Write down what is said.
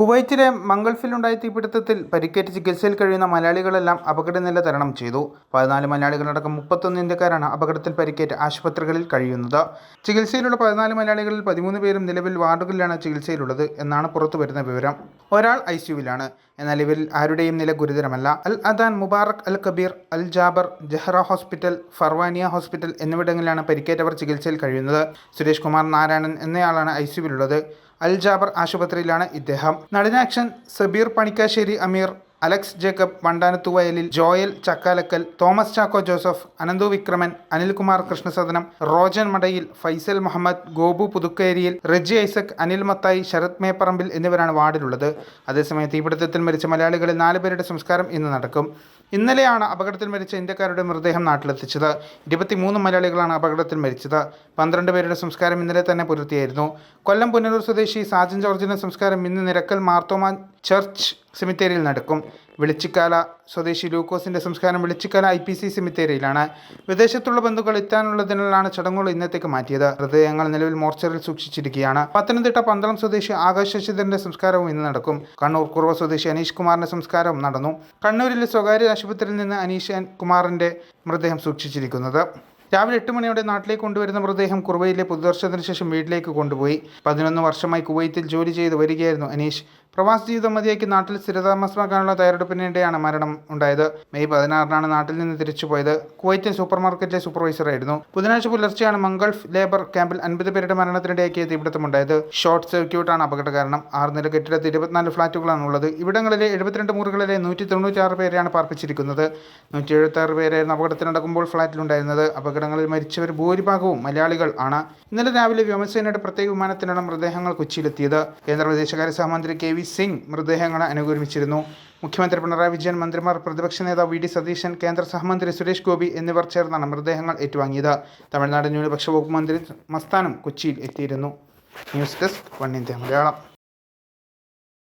കുവൈറ്റിലെ മംഗൾഫിലുണ്ടായ തീപിടുത്തത്തിൽ പരിക്കേറ്റ് ചികിത്സയിൽ കഴിയുന്ന മലയാളികളെല്ലാം അപകടനില തരണം ചെയ്തു. പതിനാല് മലയാളികളടക്കം മുപ്പത്തൊന്ന് ഇന്ത്യക്കാരാണ് അപകടത്തിൽ പരിക്കേറ്റ് ആശുപത്രികളിൽ കഴിയുന്നത്. ചികിത്സയിലുള്ള പതിനാല് മലയാളികളിൽ പതിമൂന്ന് പേരും നിലവിൽ വാർഡുകളിലാണ് ചികിത്സയിലുള്ളത് എന്നാണ് പുറത്തു വരുന്ന വിവരം. ഒരാൾ ഐ സിയുവിലാണ് എന്നാൽ ഇവരിൽ ആരുടെയും നില ഗുരുതരമല്ല. Al Adan Mubarak Al Kabeer Al Jaber Jahra hospital Farwaniya hospital എന്നിവിടങ്ങളിലാണ് പരിക്കേറ്റവർ ചികിത്സയിൽ കഴിയുന്നത്. സുരേഷ് കുമാർ നാരായണൻ എന്നയാളാണ് ഐ സിയുവിലുള്ളത് അൽ ജാബർ ആശുപത്രിയിലാണ് ഇദ്ദേഹം. നടനാക്ഷൻ സബീർ പണിക്കാശ്ശേരി അമീർ അലക്സ് ജേക്കബ് വണ്ടാനത്തുവയലിൽ ജോയൽ ചക്കാലക്കൽ തോമസ് ചാക്കോ ജോസഫ് അനന്തു വിക്രമൻ അനിൽകുമാർ കൃഷ്ണസദനം റോജൻ മടയിൽ ഫൈസൽ മുഹമ്മദ് ഗോപു പുതുക്കേരിയിൽ റെജി ഐസക് അനിൽ മത്തായി ശരത് മേപ്പറമ്പിൽ എന്നിവരാണ് വാർഡിലുള്ളത്. അതേസമയം തീപിടുത്തത്തിൽ മരിച്ച മലയാളികളിൽ നാലുപേരുടെ സംസ്കാരം ഇന്ന് നടക്കും. ഇന്നലെയാണ് അപകടത്തിൽ മരിച്ച ഇന്ത്യക്കാരുടെ മൃതദേഹം നാട്ടിലെത്തിച്ചത്. ഇരുപത്തിമൂന്ന് മലയാളികളാണ് അപകടത്തിൽ മരിച്ചത്. പന്ത്രണ്ട് പേരുടെ സംസ്കാരം ഇന്നലെ തന്നെ പൂർത്തിയായിരുന്നു കൊല്ലം പുനലൂർ സ്വദേശി സാജൻ ജോർജിന്റെ സംസ്കാരം ഇന്ന് നിരക്കൽ മാർത്തോമാൻ ചർച്ച് സെമിത്തേരിയിൽ നടക്കും. വെളിച്ചിക്കാല സ്വദേശി ലൂക്കോസിന്റെ സംസ്കാരം വെളിച്ചിക്കാല ഐ പി സി സെമിത്തേരിയിലാണ്. വിദേശത്തുള്ള ബന്ധുക്കൾ എത്താനുള്ളതിനാലാണ് ചടങ്ങുകൾ ഇന്നത്തേക്ക് മാറ്റിയത്. ഹൃദയങ്ങൾ നിലവിൽ മോർച്ചറിൽ സൂക്ഷിച്ചിരിക്കുകയാണ്. പത്തനംതിട്ട പന്തളം സ്വദേശി ആകാശ് ശശിധരന്റെ സംസ്കാരവും ഇന്ന് നടക്കും. കണ്ണൂർ കുറവ സ്വദേശി അനീഷ് കുമാറിന്റെ സംസ്കാരവും നടന്നു. കണ്ണൂരിലെ സ്വകാര്യ ആശുപത്രിയിൽ നിന്ന് അനീഷ് കുമാറിന്റെ മൃതദേഹം സൂക്ഷിച്ചിരിക്കുന്നത്. രാവിലെ എട്ട് മണിയോടെ നാട്ടിലേക്ക് കൊണ്ടുവരുന്ന മൃതദേഹം കുറുവയിലെ പുതുവർഷത്തിന് ശേഷം വീട്ടിലേക്ക് കൊണ്ടുപോയി. പതിനൊന്ന് വർഷമായി കുവൈത്തിൽ ജോലി ചെയ്ത് വരികയായിരുന്നു അനീഷ്. പ്രവാസ ജീവിതം മതിയാക്കി നാട്ടിൽ സ്ഥിരതാമസമാക്കാനുള്ള തയ്യാറെടുപ്പിനിടെയാണ് മരണം ഉണ്ടായത്. മെയ് പതിനാറിനാണ് നാട്ടിൽ നിന്ന് തിരിച്ചുപോയത് കുവൈറ്റിൽ സൂപ്പർ മാർക്കറ്റിലെ സൂപ്പർവൈസറായിരുന്നു ബുധനാഴ്ച പുലർച്ചെയാണ് മംഗൾഫ് ലേബർ ക്യാമ്പിൽ അൻപത് പേരുടെ മരണത്തിനിടയാക്കിയ തീപിടുത്തമുണ്ടായത് ഷോർട്ട് സർക്യൂട്ടാണ് അപകട കാരണം ആറ് നില കെട്ടിടത്തിൽ ഇരുപത്തിനാല് ഫ്ളാറ്റുകളാണ് ഉള്ളത് ഇവിടങ്ങളിലെ എഴുപത്തിരണ്ട് മുറികളിലെ നൂറ്റി തൊണ്ണൂറ്റാറ് പേരെയാണ് പാർപ്പിച്ചിരിക്കുന്നത്. നൂറ്റി എഴുപത്താറ് പേരായിരുന്നു അപകടത്തിനടക്കുമ്പോൾ ഫ്ളാറ്റിലുണ്ടായിരുന്നത്. ഫ്ളാറ്റിലുണ്ടായിരുന്നത് അപകടങ്ങളിൽ മരിച്ചവർ ഭൂരിഭാഗവും മലയാളികൾ ആണ്. ഇന്നലെ രാവിലെ വ്യോമസേനയുടെ പ്രത്യേക വിമാനത്തിനാണ് മൃതദേഹങ്ങൾ കൊച്ചിയിലെത്തിയത്. കേന്ദ്ര വിദേശകാര്യ സഹമന്ത്രി കെ വി സിംഗ് മൃതദേഹങ്ങളെ അനുഗമിച്ചിരുന്നു മുഖ്യമന്ത്രി പിണറായി വിജയൻ മന്ത്രിമാർ പ്രതിപക്ഷ നേതാവ് വി ഡി സതീശൻ കേന്ദ്ര സഹമന്ത്രി സുരേഷ് ഗോപി എന്നിവർ ചേർന്നാണ് മൃതദേഹങ്ങൾ ഏറ്റുവാങ്ങിയത്. തമിഴ്നാട് ന്യൂനപക്ഷ വകുപ്പ് മന്ത്രി മസ്താനും കൊച്ചിയിൽ എത്തിയിരുന്നു. News desk one India Malayalam.